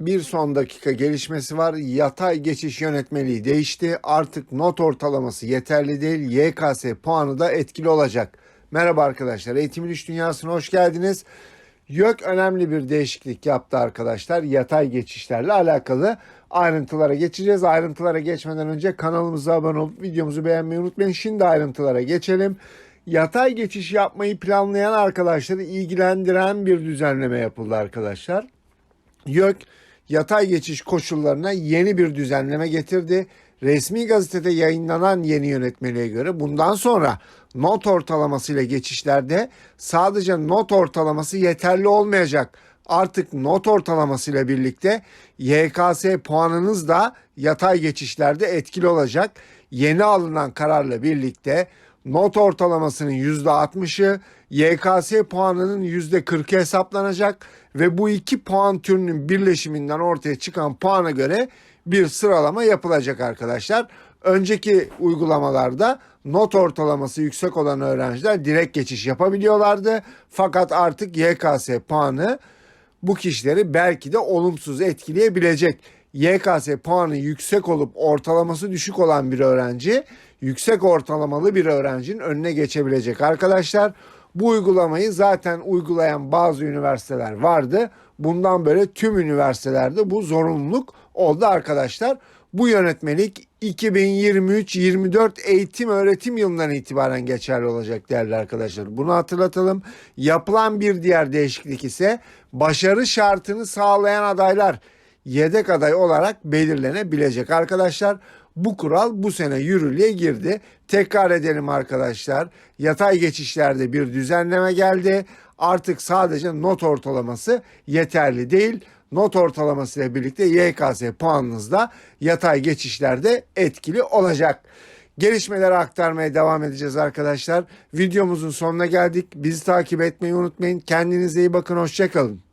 bir son dakika gelişmesi var. Yatay geçiş yönetmeliği değişti. Artık not ortalaması yeterli değil. YKS puanı da etkili olacak. Merhaba arkadaşlar. Eğitimin İş Dünyası'na hoş geldiniz. YÖK önemli bir değişiklik yaptı arkadaşlar. Yatay geçişlerle alakalı ayrıntılara geçeceğiz. Ayrıntılara geçmeden önce kanalımıza abone olup videomuzu beğenmeyi unutmayın. Şimdi ayrıntılara geçelim. Yatay geçiş yapmayı planlayan arkadaşları ilgilendiren bir düzenleme yapıldı arkadaşlar. YÖK yatay geçiş koşullarına yeni bir düzenleme getirdi. Resmi gazetede yayınlanan yeni yönetmeliğe göre bundan sonra not ortalaması ile geçişlerde sadece not ortalaması yeterli olmayacak. Artık not ortalaması ile birlikte YKS puanınız da yatay geçişlerde etkili olacak. Yeni alınan kararla birlikte not ortalamasının %60'ı YKS puanının %40'ı hesaplanacak ve bu iki puan türünün birleşiminden ortaya çıkan puana göre bir sıralama yapılacak arkadaşlar. Önceki uygulamalarda not ortalaması yüksek olan öğrenciler direkt geçiş yapabiliyorlardı. Fakat artık YKS puanı bu kişileri belki de olumsuz etkileyebilecek. YKS puanı yüksek olup ortalaması düşük olan bir öğrenci yüksek ortalamalı bir öğrencinin önüne geçebilecek arkadaşlar. Bu uygulamayı zaten uygulayan bazı üniversiteler vardı. Bundan böyle tüm üniversitelerde bu zorunluluk oldu arkadaşlar. Bu yönetmelik 2023-24 eğitim öğretim yılından itibaren geçerli olacak değerli arkadaşlar. Bunu hatırlatalım. Yapılan bir diğer değişiklik ise başarı şartını sağlayan adaylar yedek aday olarak belirlenebilecek arkadaşlar. Bu kural bu sene yürürlüğe girdi. Tekrar edelim arkadaşlar. Yatay geçişlerde bir düzenleme geldi. Artık sadece not ortalaması yeterli değil. Not ortalaması ile birlikte YKS puanınız da yatay geçişlerde etkili olacak. Gelişmeleri aktarmaya devam edeceğiz arkadaşlar. Videomuzun sonuna geldik. Bizi takip etmeyi unutmayın. Kendinize iyi bakın. Hoşçakalın.